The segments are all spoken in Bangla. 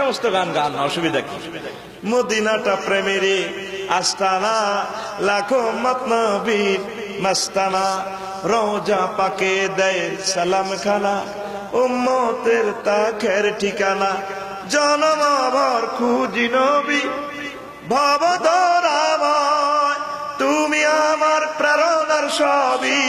সমস্ত গান গান, অসুবিধা কি? মদিনাটা প্রেমেরে আস্তানা, লাখো মতনবীর মস্তানা, রোজা পাকে দেয় সালাম খানা উম্মতের তাখের ঠিকানা জনম ভর খুঁজি নবী ভব তুমি আমার প্রেরণার সবই,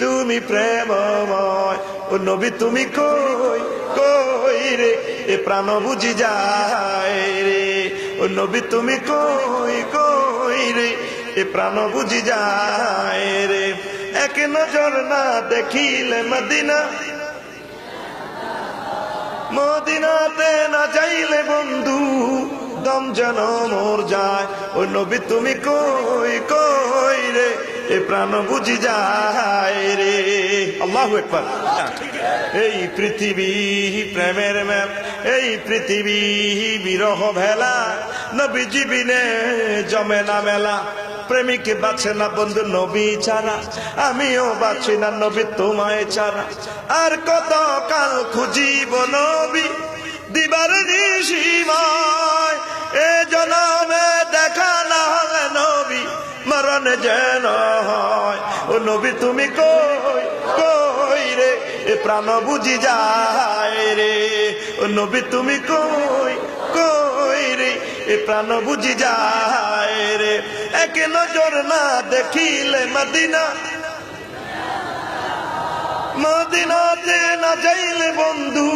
তুমি প্রেমময় ও নবী, তুমি কই কই রে? এ প্রাণ বুঝি যায় রে। ও নবী, তুমি কই কই রে? এ প্রাণ বুঝি যায় রে। এক নজর না দেখিলে মদিনা। মদিনাতে না যাইলে বন্ধু, দম যেন মোর যায়। ও নবী, তুমি কই কই রে? এ প্রাণ বুঝি যায় রে। আল্লাহ একবার এই পৃথিবী প্রেমের ম্যাম এই পৃথিবী বিরহ ভেলা নবী জীবিনে জমে না মেলা। প্রেমিক বাঁচে না বন্ধু নবী ছাড়া, আমিও বাঁচি না নবী তোমায় ছাড়া। আর কত কাল খুঁজিব নবী, দিবার নিশিমায় এ জনমে মরণ যেন হয়। ও নবী, তুমি কই কই রে? এ প্রাণ বুঝি যায় রে। ও নবী, তুমি কই কই রে? এ প্রাণ বুঝি যায় রে। এক নজর না দেখিলে মদিনা। মদিনাতে না যাইলে বন্ধু,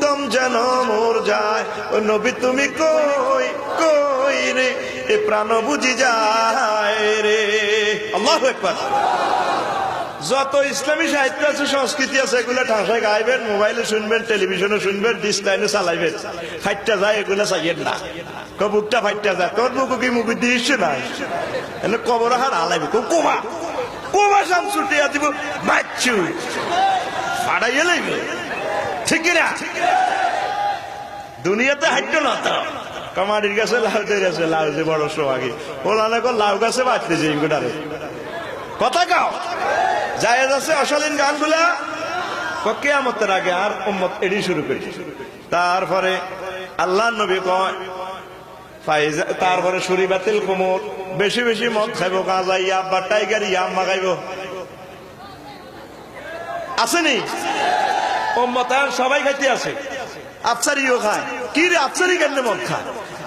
দম যেন মোর যায়। ও নবী, তুমি কই কই রে? এ প্রাণ বুঝি যায় রে। আল্লাহ একবার যত ইসলামী সাহিত্য আছে, সংস্কৃতি আছে, এগুলো ঠাসায় গাইবেন, মোবাইলে শুনবেন, টেলিভিশনে শুনবেন ডিস লাইনে চালাইবেন। ফাইটটা যায়, এগুলো চাইয়েন না। কবুকটা ফাইটটা যায়। তোর বুকু কি মুখে দিয়েছে না এনে কবর হার আলাইবে। কোমা? কোমা সাম ছুটিয়া দিব বাচ্চু। ফাড়াইয়ে লাইবে। ঠিক না দুনিয়াতে হাইট না তো। কামারির কাছে লাউ তৈরি আছে, লাউ যে বড় সোহাগি। ওলা লাউ গাছে বাঁচতেছে এগুলারে কথা কাও। জায়েজ আছে অশালীন গানগুলা? কেয়ামতের আগে আর উম্মত এডি শুরু করি। তারপরে আল্লাহ নবী কয় তারপরে সুরি বাতিল কোমর বেশি বেশি মদ খাইব, গাঁজা ইয়া বা টাইগার ইয়া আম্মা খাইব। আসেনি? উম্মত সবাই খাইতে আছে আফসারিও খায়। কি রে, আফসারি কেন মদ খায়?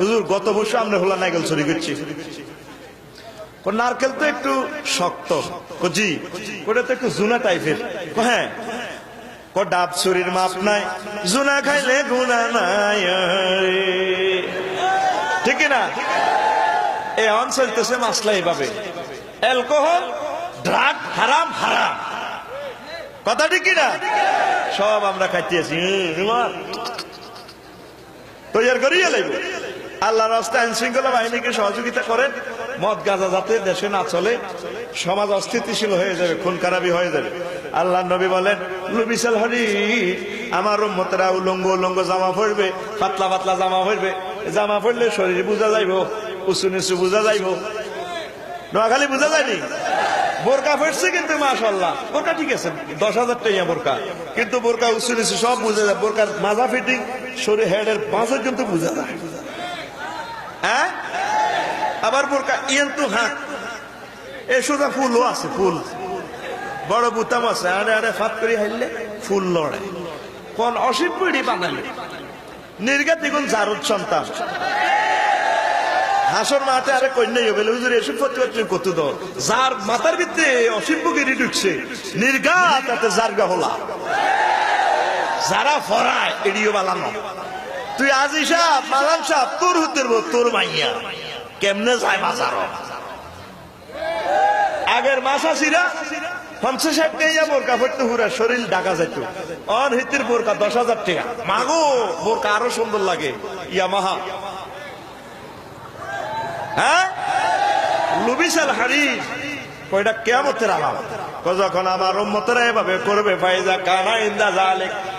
হুজুর, গত বছর আমরা হলা নাইকেল চুরি করছি। নারকেল তো একটু শক্ত। জি ওটা তো একটু জুনা টাইপের। হ্যাঁ ডাব ছুরির মাপ নাই, জুনা খাইলে গুনা নাই ঠিক না? এই অঞ্চল তো সে মাসলা এইভাবে। অ্যালকোহল, ড্রাগ, হারাম হারাম। কথা ঠিক না? সব আমরা খাইতেছি। তৈরি করিয়ে লাগবে আল্লাহ রাস্তা আইন শৃঙ্খলা বাহিনীকে সহযোগিতা করেন। মদ গাঁজা যাতে দেশে না চলে, সমাজ অস্থিতিশীল হয়ে যাবে খুন খারাপি হয়ে যাবে। আল্লাহ নবী বলেন লুবিসাল হরি আমার উম্মতেরা উলঙ্গ উলঙ্গ জামা পড়বে পাতলা পাতলা জামা পড়বে জামা পড়লে শরীর বোঝা যাইব, উঁচু নিচু বোঝা যাইব। নোয়াখালী বোঝা যায়নি? বোরকা ফেটছে কিন্তু মাশাল্লাহ বোরকা ঠিক আছে, দশ হাজার টাকা বোরকা। কিন্তু বোরকা উঁচু নিচু সব বুঝে যায়। বোরকার মাজা ফিটিং শরীর হেডের পাঁচের কিন্তু বোঝা যায়। হ্যাঁ? আবার বোরকা তো ফুলও আছে, ফুল। বড় বুতাম আছে, আরে আরে ফাত করে হাইলে ফুল লড়ে। কোন অসীম পিড়ি বানালে নির্গাত জারুদ সন্তান। হাসর মাঠে আরে কন্যাই হবে হুজুর এসব পারছি কত দর যার মাথার ভিতরে অসীম গিরি ঢুকছে, নির্গাত তাতে জারগা হলা। যারা ফরায়, এড়িও বালানো তুই আজি সাহ মালান সাহ তোর হতে তোর মাইয়া। কেমনে যায় বাজার আগের মাসা সিরা পঞ্চাশ ষাট টাকা বোরকা পড়তে হুরা শরীর ঢাকা অন হিতির বোরকা দশ হাজার টাকা। মাগো বোরকা আরও সুন্দর লাগে। ইয়ামাহা। হ্যাঁ লুবিসাল হারি কয়টা কেমতের আলাম যখন আমার উম্মতেরা এভাবে করবে, ফাইজা কানা ইন্দা জালেক।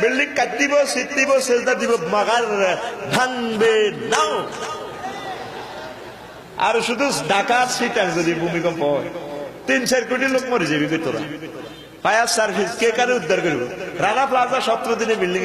বিল্ডিং কাটিব সিটিব সেজদা দিব মাগার ভাঙবে নাও। আর শুধু ঢাকা সিটার যদি ভূমিকম্প হয়। তিন চার কোটি লোক মরে যাবি তোরা ফায়ার সার্ভিস কে কারে উদ্ধার করবে রানা প্লাজা সতেরো দিনে বিল্ডিং